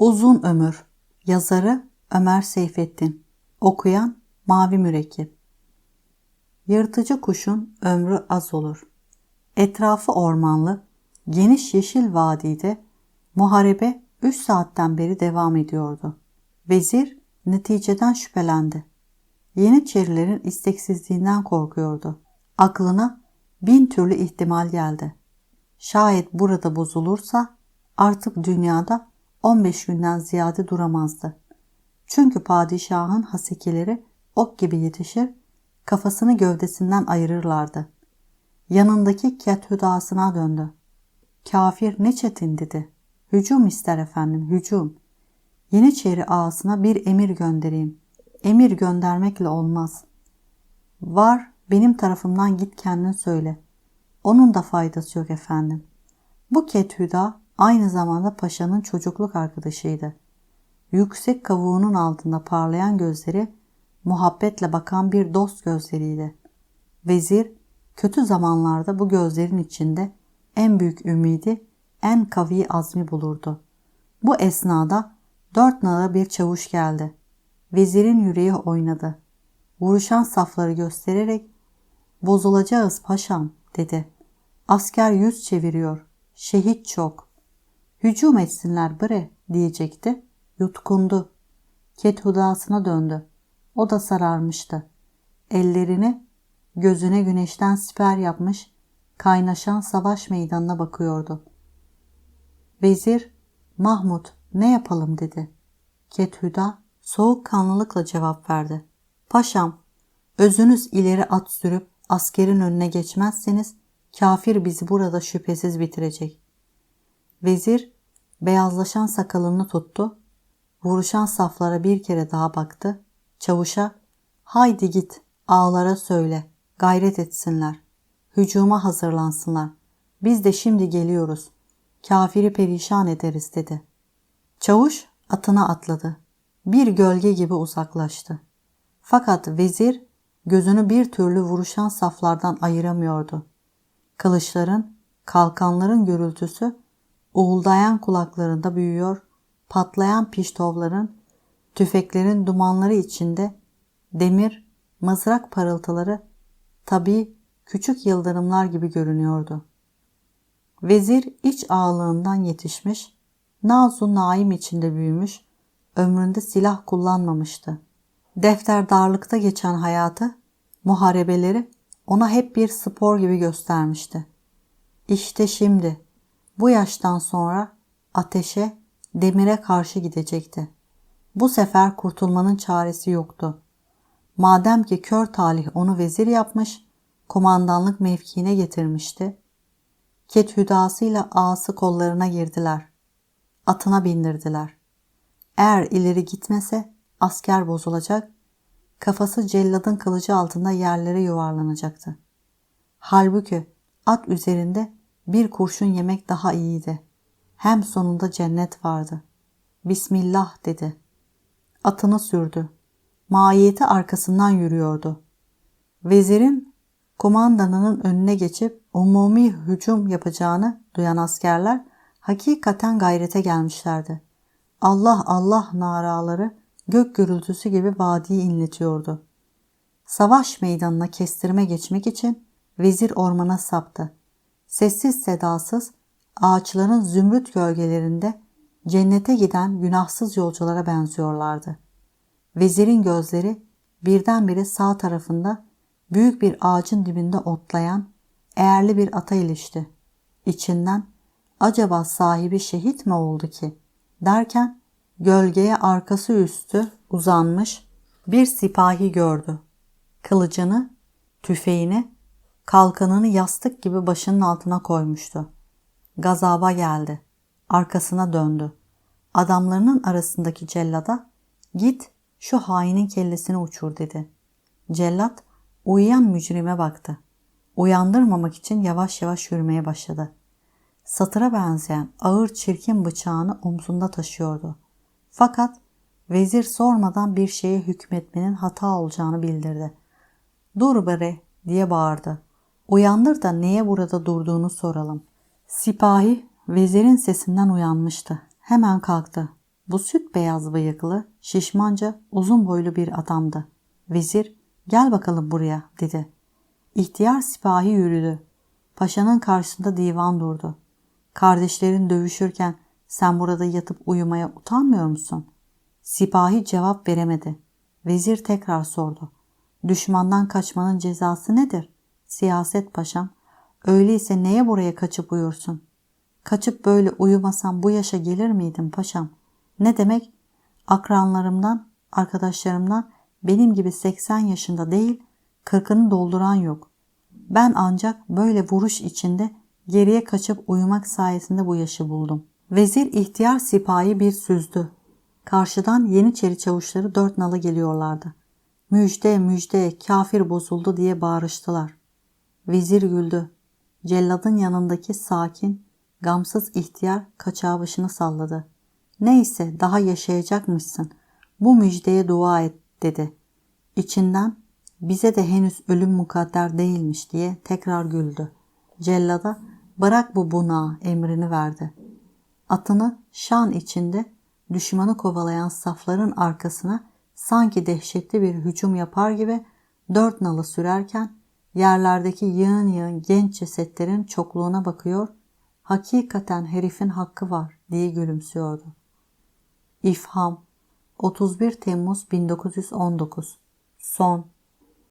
Uzun Ömür Yazarı Ömer Seyfettin Okuyan Mavi Mürekkep Yırtıcı kuşun ömrü az olur. Etrafı ormanlı, geniş yeşil vadide muharebe 3 saatten beri devam ediyordu. Vezir neticeden şüphelendi. Yeniçerilerin isteksizliğinden korkuyordu. Aklına bin türlü ihtimal geldi. Şayet burada bozulursa artık dünyada 15 günden ziyade duramazdı. Çünkü padişahın hasekileri ok gibi yetişir, kafasını gövdesinden ayırırlardı. Yanındaki kethüdasına döndü. Kafir ne çetin dedi. Hücum ister efendim, hücum. Yeniçeri ağasına bir emir göndereyim. Emir göndermekle olmaz. Var, benim tarafımdan git kendin söyle. Onun da faydası yok efendim. Bu kethüda aynı zamanda paşanın çocukluk arkadaşıydı. Yüksek kavuğunun altında parlayan gözleri muhabbetle bakan bir dost gözleriydi. Vezir kötü zamanlarda bu gözlerin içinde en büyük ümidi, en kavi azmi bulurdu. Bu esnada dört nala bir çavuş geldi. Vezirin yüreği oynadı. Vuruşan safları göstererek bozulacağız paşam dedi. Asker yüz çeviriyor. Şehit çok. Hücum etsinler bre diyecekti. Yutkundu. Ket hudasına döndü. O da sararmıştı. Ellerini gözüne güneşten siper yapmış, kaynaşan savaş meydanına bakıyordu. Vezir, Mahmut ne yapalım dedi. Kethüda soğuk kanlılıkla cevap verdi. Paşam, özünüz ileri at sürüp askerin önüne geçmezseniz kafir bizi burada şüphesiz bitirecek. Vezir beyazlaşan sakalını tuttu, vuruşan saflara bir kere daha baktı, çavuşa haydi git ağlara söyle, gayret etsinler, hücuma hazırlansınlar, biz de şimdi geliyoruz, kafiri perişan ederiz dedi. Çavuş atına atladı, bir gölge gibi uzaklaştı. Fakat vezir gözünü bir türlü vuruşan saflardan ayıramıyordu. Kılıçların, kalkanların gürültüsü uğuldayan kulaklarında büyüyor, patlayan piştovların, tüfeklerin dumanları içinde demir, mızrak parıltıları tabi küçük yıldırımlar gibi görünüyordu. Vezir iç ağlığından yetişmiş, nazu naim içinde büyümüş, ömründe silah kullanmamıştı. Defter darlıkta geçen hayatı, muharebeleri ona hep bir spor gibi göstermişti. İşte şimdi bu yaştan sonra ateşe, demire karşı gidecekti. Bu sefer kurtulmanın çaresi yoktu. Madem ki kör talih onu vezir yapmış, komandanlık mevkiine getirmişti. Ket hüdasıyla ağası kollarına girdiler. Atına bindirdiler. Eğer ileri gitmese asker bozulacak, kafası celladın kılıcı altında yerlere yuvarlanacaktı. Halbuki at üzerinde bir kurşun yemek daha iyiydi. Hem sonunda cennet vardı. Bismillah dedi. Atını sürdü. Maiyeti arkasından yürüyordu. Vezirin komandanının önüne geçip umumi hücum yapacağını duyan askerler hakikaten gayrete gelmişlerdi. Allah Allah naraları gök gürültüsü gibi vadiyi inletiyordu. Savaş meydanına kestirme geçmek için vezir ormana saptı. Sessiz sedasız ağaçların zümrüt gölgelerinde cennete giden günahsız yolculara benziyorlardı. Vezirin gözleri birdenbire sağ tarafında büyük bir ağacın dibinde otlayan eğerli bir ata ilişti. İçinden acaba sahibi şehit mi oldu ki derken gölgeye arkası üstü uzanmış bir sipahi gördü. Kılıcını, tüfeğini Kalkanını yastık gibi başının altına koymuştu. Gazaba geldi. Arkasına döndü. Adamlarının arasındaki cellada git şu hainin kellesini uçur dedi. Cellat uyuyan mücrime baktı. Uyandırmamak için yavaş yavaş yürümeye başladı. Satıra benzeyen ağır çirkin bıçağını omzunda taşıyordu. Fakat vezir sormadan bir şeye hükmetmenin hata olacağını bildirdi. Dur bre diye bağırdı. Uyandır da neye burada durduğunu soralım. Sipahi vezirin sesinden uyanmıştı. Hemen kalktı. Bu süt beyaz bıyıklı, şişmanca, uzun boylu bir adamdı. Vezir, gel bakalım buraya dedi. İhtiyar sipahi yürüdü. Paşanın karşısında divan durdu. Kardeşlerin dövüşürken sen burada yatıp uyumaya utanmıyor musun? Sipahi cevap veremedi. Vezir tekrar sordu. Düşmandan kaçmanın cezası nedir? Siyaset paşam. Öyleyse neye buraya kaçıp uyursun? Kaçıp böyle uyumasam bu yaşa gelir miydim paşam? Ne demek? Akranlarımdan, arkadaşlarımdan benim gibi 80 yaşında değil, kırkını dolduran yok. Ben ancak böyle vuruş içinde geriye kaçıp uyumak sayesinde bu yaşı buldum. Vezir ihtiyar sipahi bir süzdü. Karşıdan Yeniçeri çavuşları dört nalı geliyorlardı. Müjde müjde kafir bozuldu diye bağırıştılar. Vezir güldü. Celladın yanındaki sakin, gamsız ihtiyar kaçağı başını salladı. Neyse daha yaşayacakmışsın. Bu müjdeye dua et dedi. İçinden bize de henüz ölüm mukadder değilmiş diye tekrar güldü. Cellada bırak bu buna emrini verdi. Atını şan içinde düşmanı kovalayan safların arkasına sanki dehşetli bir hücum yapar gibi dört nalı sürerken yerlerdeki yığın yığın genç cesetlerin çokluğuna bakıyor, hakikaten herifin hakkı var diye gülümsüyordu. İfham 31 Temmuz 1919 Son